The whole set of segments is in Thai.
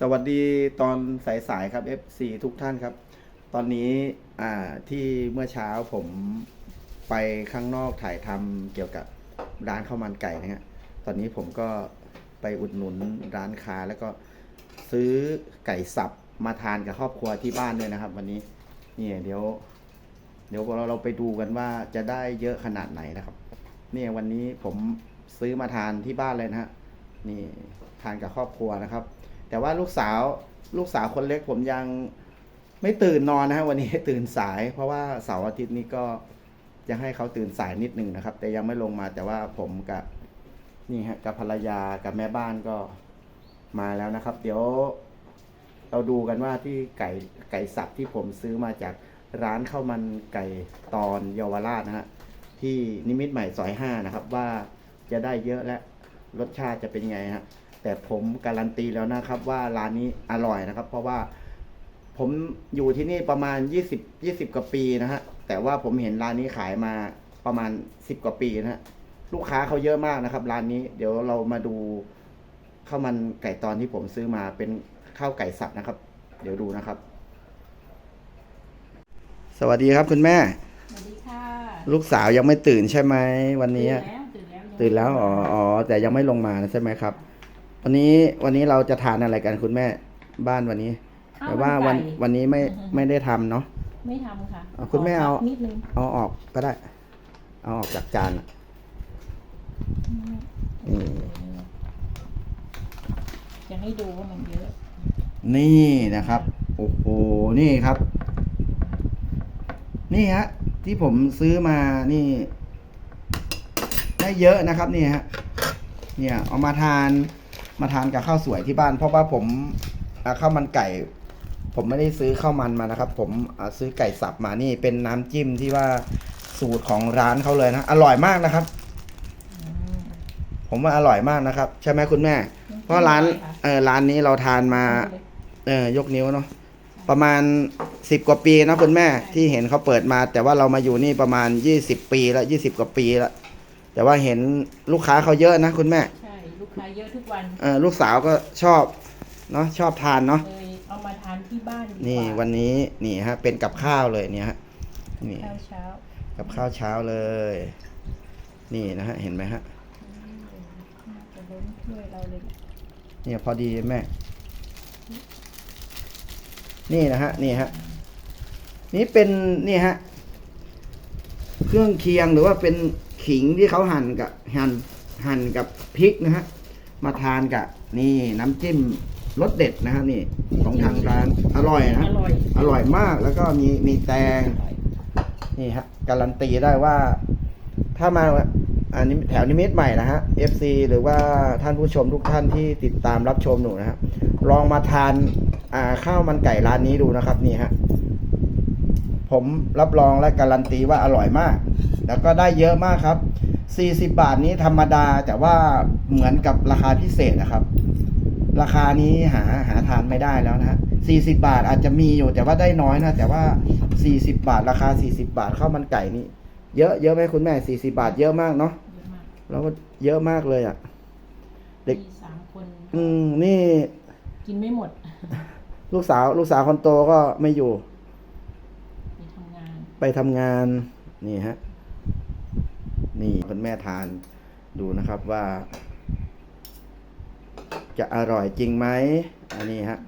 สวัสดีตอนสายๆครับ FC ทุกท่านครับ ตอนนี้อ่าที่เมื่อเช้าผมไปข้างนอกถ่ายทำเกี่ยวกับร้านข้าวมันไก่นะฮะตอนนี้ผมก็ไปอุดหนุนร้านค้าแล้วก็ซื้อไก่สับมาทานกับครอบครัวที่บ้านด้วยนะครับ วันนี้นี่เดี๋ยว เดี๋ยวเราเราไปดูกันว่าจะได้เยอะขนาดไหนนะครับเนี่ยวันนี้ผมซื้อมาทานที่บ้านเลยนะฮะนี่ทานกับครอบครัวนะครับ แต่ว่าลูกสาวลูกสาวคนเล็กผมยังไม่ตื่นนอนนะฮะวันนี้ตื่นสาย เพราะว่าเสาร์อาทิตย์นี้ก็จะให้เขาตื่นสายนิดหนึ่งนะครับ แต่ยังไม่ลงมาแต่ว่าผมกับนี่ฮะกับภรรยากับแม่บ้านก็มาแล้วนะครับ เดี๋ยวเราดูกันว่าที่ไก่ไก่สับที่ผมซื้อมาจากร้านข้าวมันไก่ตอนเยาวราชนะฮะที่นิมิตใหม่ซอยห้านะครับ ว่าจะได้เยอะและรสชาติจะเป็นไงฮะ แต่ผมการันตีแล้วนะครับ ว่าร้านนี้อร่อยนะครับ เพราะว่าผมอยู่ที่นี่ประมาณ 20 20 กว่าปีนะฮะ แต่ว่าผมเห็นร้านนี้ขายมาประมาณ 10 กว่าปีนะฮะ ลูกค้าเขาเยอะมากนะครับ ร้านนี้ เดี๋ยวเรามาดูข้าวมันไก่ตอนที่ผมซื้อมาเป็นข้าวไก่สับนะครับ เดี๋ยวดูนะครับ สวัสดีครับคุณแม่ สวัสดีค่ะลูกสาวยังไม่ตื่นใช่ไหมวันนี้ ตื่นแล้วตื่นแล้วตื่นแล้วอ๋ออ๋อแต่ยังไม่ลงมาใช่ไหมครับ วันนี้วันนี้เราจะทานอะไรกันคุณแม่บ้านวันนี้ ข้แต่ว่าวันไก่วันนี้ไม่ไม่ได้ทำเนาะ ไม่ทำค่ะเอาคุณแม่เอา ขพักนิดนึงเอาออกก็ได้ เอาออกจากจานอะอืมจะให้ดูว่ามันเยอะนี่นะครับ โอ้โหนี่ครับ นี่ฮะที่ผมซื้อมานี่ ได้เยอะนะครับนี่ฮะเนี่ยเอามาทาน มาทานกับข้าวสวยที่บ้าน เพราะว่าผมข้าวมันไก่ ผมไม่ได้ซื้อข้าวมันมานะครับ ผมซื้อไก่สับมานี่เป็นน้ำจิ้มที่ว่าสูตรของร้านเขาเลยนะ อร่อยมากนะครับ ผมว่าอร่อยมากนะครับ ใช่ไหมคุณแม่ เพราะร้านเออร้านนี้เราทานมา เออยกนิ้วเนาะประมาณสิบกว่าปีนะคุณแม่ที่เห็นเขาเปิดมา แต่ว่าเรามาอยู่นี่ประมาณยี่สิบปีแล้วยี่สิบกว่าปีแล้วแต่ว่าเห็นลูกค้าเขาเยอะนะคุณแม่ ใช่ลูกค้าเยอะทุกวันเออลูกสาวก็ชอบเนาะชอบทานเนาะเลยเอามาทานที่บ้านดีกว่านี่วันนี้นี่ฮะ เป็นกับข้าวเลยเนี่ยฮะนี่ข้าวเช้ากับข้าวเช้าเลย นี่นะฮะเห็นไหมฮะอืมน่าจะล้นถ้วยเราเลยเนี่ยพอดีแม่ นี่นะฮะนี่ฮะนี่เป็นนี่ฮะเครื่องเคียงหรือว่าเป็นขิงที่เขาหั่นกับหั่นหั่นกับพริกนะฮะ มาทานกับนี่น้ำจิ้มรสเด็ดนะฮะนี่ของทางร้านอร่อยนะอร่อย อร่อยมากแล้วก็มีมีแตงอร่อยนี่ฮะการันตีได้ว่า ถ้ามาอันนี้แถวนิมิตรใหม่นะฮะ FC หรือว่าท่านผู้ชมทุกท่านที่ติดตามรับชมหนูนะฮะลองมาทานอ่าข้าวมันไก่ร้านนี้ดูนะครับนี่ฮะผมรับรองและการันตีว่าอร่อยมาก แล้วก็ได้เยอะมากครับ 40 บาทนี้ธรรมดาแต่ว่าเหมือนกับราคาพิเศษนะครับ ราคานี้หาหาทานไม่ได้แล้วนะฮะ40 บาทอาจจะมีอยู่แต่ว่าได้น้อยนะ แต่ว่า 40 บาท ราคา 40 บาทข้าวมันไก่นี่เยอะเยอะไหมคุณแม่ 40 บาทเยอะมากเนาะเยอะมากแล้วก็เยอะมากเลยอะ เด็กมีสามคน อืมนี่ กินไม่หมด ลูกสาว ลูกสาวคนโตก็ไม่อยู่ ไปทำงานไปทำงานนี่ฮะ นี่คุณแม่ทานดูนะครับว่า จะอร่อยจริงไหมอันนี้ฮะ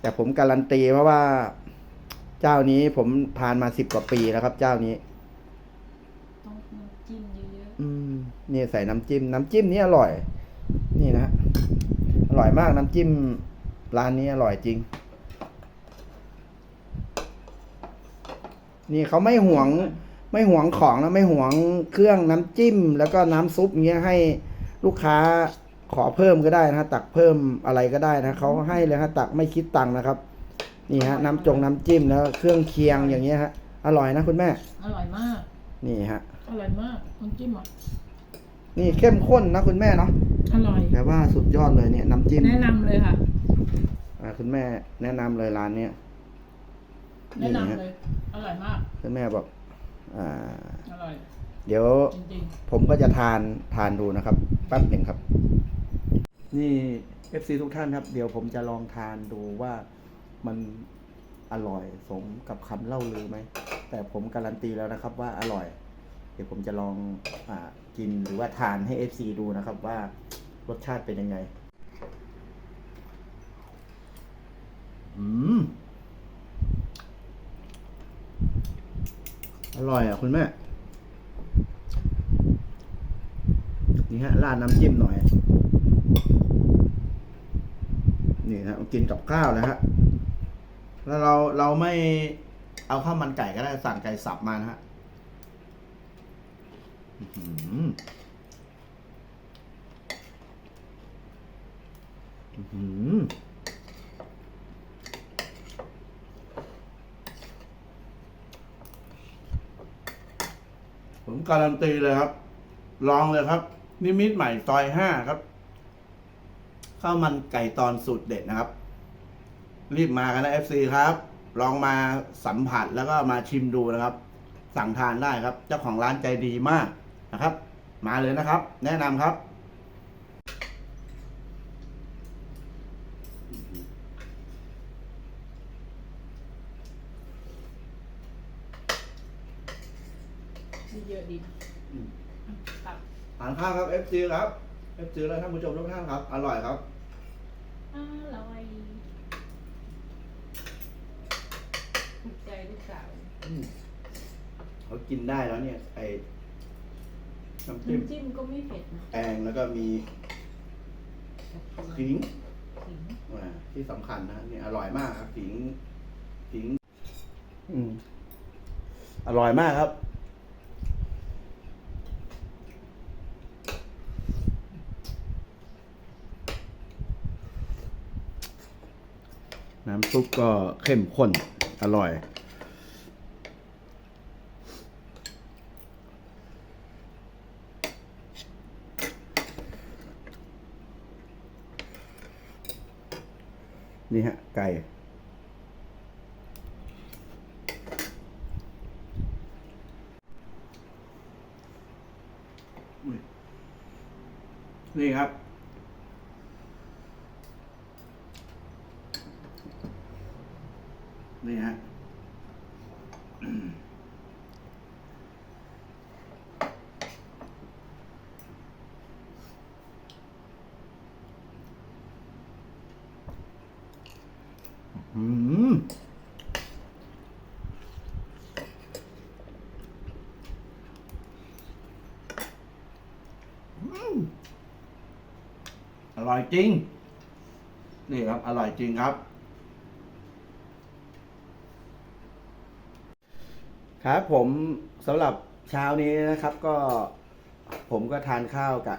แต่ผมการันตีเพราะว่าเจ้านี้ผมทานมาสิบกว่าปีแล้วครับ เจ้านี้ต้องน้ำจิ้มเยอะอืมนี่ใส่น้ำจิ้ม น้ำจิ้มนี่อร่อย นี่นะฮะอร่อยมากน้ำจิ้มร้านนี้อร่อยจริง นี่เขาไม่หวง ไม่หวงของนะไม่หวงเครื่องน้ำจิ้ม แล้วก็น้ำซุปเงี้ยให้ลูกค้าขอเพิ่มก็ได้นะฮะตักเพิ่มอะไรก็ได้นะเขาให้เลยฮะตักไม่คิดตังค์นะครับ นี่ฮะ น้ำจงน้ำจิ้มแล้วเครื่องเคียงอย่างเงี้ยฮะอร่อยนะคุณแม่ๆอร่อยมาก นี่ฮะอร่อยมากน้ำจิ้มอะนี่เข้มข้นนะคุณแม่เนาะอร่อยแต่ว่าสุดยอดเลยเนี่ยน้ำจิ้มแนะนำเลยค่ะอ่าคุณแม่แนะนำเลยร้านเนี้ยแนะนำเลยอร่อยมากคุณแม่บอก อ่า อร่อย เดี๋ยวจริงผมก็จะทานทานดูนะครับแป๊บหนึ่งครับ นี่ FC ทุกท่านครับ เดี๋ยวผมจะลองทานดูว่ามันอร่อยสมกับคำเล่าลือไหม แต่ผมการันตีแล้วนะครับว่าอร่อย เดี๋ยวผมจะลองอากินหรือว่าทานให้ FC ดูนะครับว่ารสชาติเป็นยังไง อืม อร่อยอะคุณแม่ นี่ฮะราดน้ำจิ้มหน่อย นี่ฮะกินกับข้าวนะฮะ แล้วเราเราไม่เอาข้าวมันไก่ก็ได้สั่งไก่สับมานะฮะอื้อหืออื้อหือ ผมการันตีเลยครับ ลองเลยครับ นิมิตใหม่ซอยห้าครับข้าวมันไก่ตอนสูตรเด็ดนะครับ รีบมากันนะ FC ครับ ลองมาสัมผัสแล้วก็มาชิมดูนะครับ สั่งทานได้ครับ เจ้าของร้านใจดีมากนะครับ มาเลยนะครับ แนะนำครับ มีเยอะดีอืมตับทานข้าวครับ FC ครับ FC และท่านผู้ชมทุกท่านครับ อร่อยครับ อร่อยถูกใจลูกสาวเขากินได้แล้วเนี่ย ไอ้น้ำจิ้มน้ำจิ้มก็ไม่เผ็ดนะแองแล้วก็มีขิงขิงอ่าที่สำคัญนะนี่อร่อยมากครับขิงขิง อืม อร่อยมากครับ น้ำซุปก็เข้มข้นอร่อย นี่ฮะ ไก่นี่ครับ นี่ฮะอืมอร่อยจริง นี่ครับ อร่อยจริงครับ ครับผมสำหรับเช้านี้นะครับก็ผมก็ทานข้าวกับ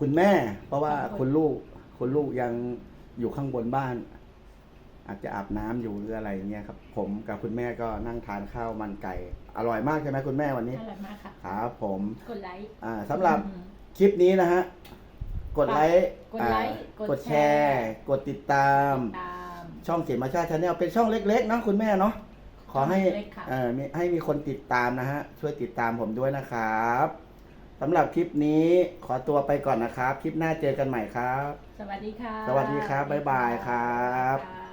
คุณแม่ เพราะว่าคุณลูกคุณลูกยังอยู่ข้างบนบ้าน อาจจะอาบน้ำอยู่หรืออะไรเงี้ยครับ ผมกับคุณแม่ก็นั่งทานข้าวมันไก่ อร่อยมากใช่ไหมคุณแม่วันนี้ อร่อยมากค่ะ ครับผมกดไลค์อ่าสำหรับอืม คลิปนี้นะฮะกดไลค์กดไลค์อ่ากกดดแชแชร์ ร์ กดติดตาม ตาม ช่องเขียนมาชาชาแนลเป็นช่องเล็กๆเนาะคุณแม่เนาะ ขอให้ช่องเล็กค่ะเอ่อมีให้มีคนติดตามนะฮะ ช่วยติดตามผมด้วยนะครับสำหรับคลิปนี้ขอตัวไปก่อนนะครับ คลิปหน้าเจอกันใหม่ครับ สวัสดีค่ะ สวัสดีครับ บ๊ายบายครับค่ะ